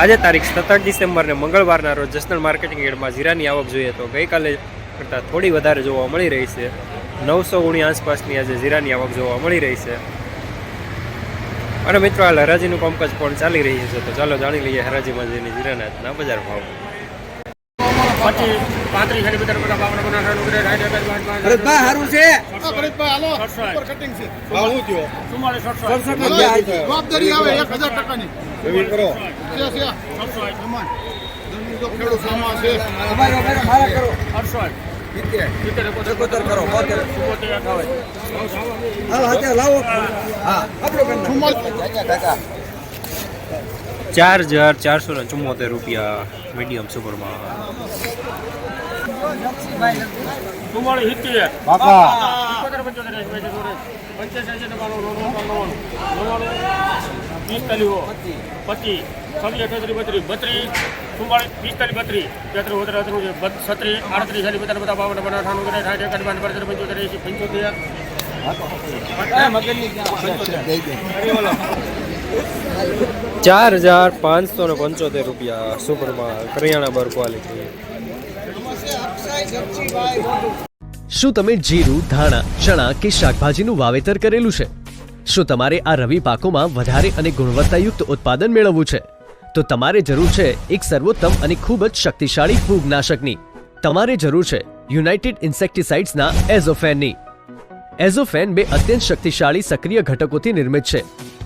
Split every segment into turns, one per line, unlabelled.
આજે તારીખ સત્તર ડિસેમ્બરને મંગળવારના રોજ જસનલ માર્કેટિંગ યાર્ડમાં જીરાની આવક જોઈએ તો ગઈકાલે કરતાં થોડી વધારે જોવા મળી રહી છે. નવસો ઉણી આસપાસની આજે જીરાની આવક જોવા મળી રહી છે. અને મિત્રો, હાલ હરાજીનું કામકાજ પણ ચાલી રહ્યું છે, તો ચાલો જાણી લઈએ હરાજીમાં જઈને જીરાના બજાર ભાવ.
પછી પાંત્રીસ સાડી બધા બધા બાવન પચાસ એકાદ પાંચ પાંચ
ભરતભાઈ સારું છે?
ભરતભાઈ હાલો. ઉપર કટિંગ છે. ભાવ શું થયો.
ચુમ્માલીસ સડસઠ
જવાબદારી આવે એક હજાર ટકાની. જમીન કરો.
લાવો. હા. આપણો
ચુમ્માલીસ
ચાર હજાર ચારસો ને ચુમ્મોતેર રૂપિયા મીડિયમ સુપરમાં
ચુમ્માલીસ સિત્તેર.
બાપા.
એકોતેર પંચોતેર એંસી પંચોતેર પંચ્યાસી એંસી નવ્વાણું નવ્વાણું નવ્વાણું નવ્વાણું પિસ્તાલીસ હો પચીસ. છવ્વીસ અઠ્યાત્રીસ બત્રીસ બત્રીસ. ચુમ્માલીસ પિસ્તાલીસ બત્રીસ. તેત્રીસ ઓતેર અતરું છે બત- છત્રીસ આડત્રીસ સાડી બધા બધા બાવન બધા અઠાણું બધા સાઠ એકાદ બાર પંચોતેર પંચોતેર. એંસી પંચોતેર.
ચાર હજાર પાંચસો ને પંચોતેર રૂપિયા સુપરમાં કરિયાણા બર ક્વોલિટી.
શું તમે જીરું, ધાણા, ચણા કે શાકભાજીનું વાવેતર કરેલું છે? શું તમારે આ રવિ પાકોમાં વધારે અને ગુણવત્તાયુક્ત ઉત્પાદન મેળવવું છે? તો તમારે જરૂર છે એક સર્વોત્તમ અને ખૂબ જ શક્તિશાળી ફૂગનાશકની. તમારે જરૂર છે યુનાઇટેડ ઇન્સેક્ટિસાઇડ્સના એઝોફેનની. એઝોફેન બે અત્યંત શક્તિશાળી સક્રિય ઘટકોથી નિર્મિત છે.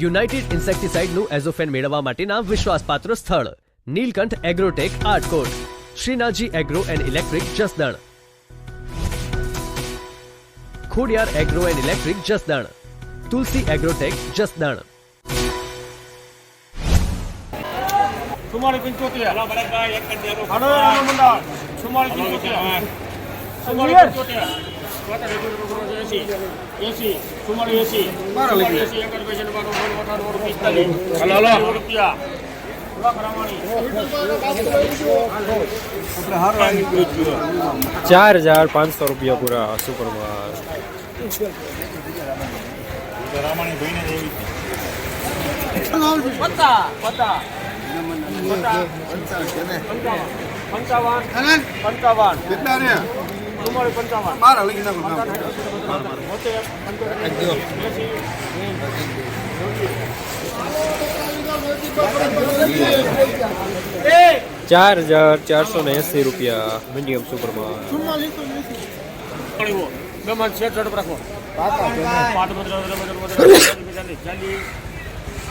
યુનાઇટેડ ઇન્સેક્ટિસાઇડનું એઝોફેન મેળવવા માટેના વિશ્વાસપાત્ર સ્થળ Neelkanth Agrotech આર્ટકોટ Shrinathji agro and electric Jasdan Khodiyar agro and electric Jasdan Tulsi agrotech Jasdan
ચુમ્માલીસ પંચોતેર હાલો એનો મંડળ ચુમ્માલીસ એસી એંસી એંસી બારો રૂપિયા
ચાર હજાર પાંચસો રૂપિયા પૂરા સુપરમાં
પત્તા પત્તા પત્તા પંચાવન. પંચાવન
કેટલા
પંચાવન
મારા નાખો
ચાર હજાર ચારસો ને એંસી રૂપિયા મીડિયમ સુપરમાં.
મળ્યો ગમે છે ઝડપ રાખો. પાટ બદલો બદલો બદલો બદલો ચાલીસ.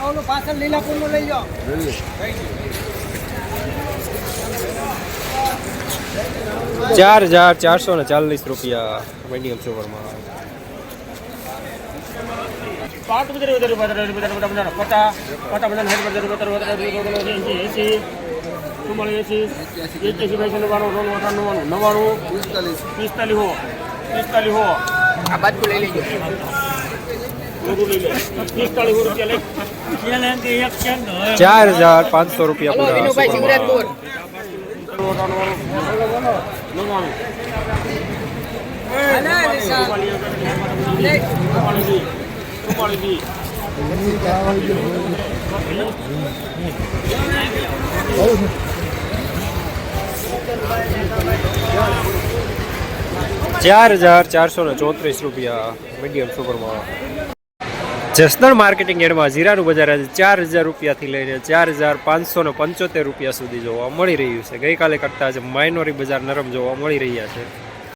ઓલો પાછળ લીલાપુરનું લઈ જાઓ.
ચાર હજાર ચારસો ને ચાલીસ રૂપિયા મીડિયમ સુપરમાં
પાટ બદલો બદલો બદલો બદલો બદલો બદલો પતા પતા બદલો હેડ બદલો બદલો બદલો બદલો એંસી એંસી ચુમ્માલીસ એંસી એક્યાસી પૈસા નવ્વાણું નવ્વાણું અઠાણું નવ્વાણું નવ્વાણું પિસ્તાલીસ હો પિસ્તાલીસ હો
આ બાજુ લઈ લેજો
બધું લઈ લે પિસ્તાલીસ હો રૂપિયા લઈ
ચાર હજાર પાંચસો રૂપિયા
હલો
પૂરા ચાર હજાર ચારસો ને ચોત્રીસ રૂપિયા મીડિયમ સુપરમાં જસદણ માર્કેટિંગ એડમાં જીરાનું બજાર આજે ચાર હજાર રૂપિયાથી લઈને ચાર હજાર પાંચસો પંચોતેર રૂપિયા સુધી જોવા મળી રહ્યું છે. ગઈકાલે કરતાં આજે માઇનોરી બજાર નરમ જોવા મળી રહ્યા છે.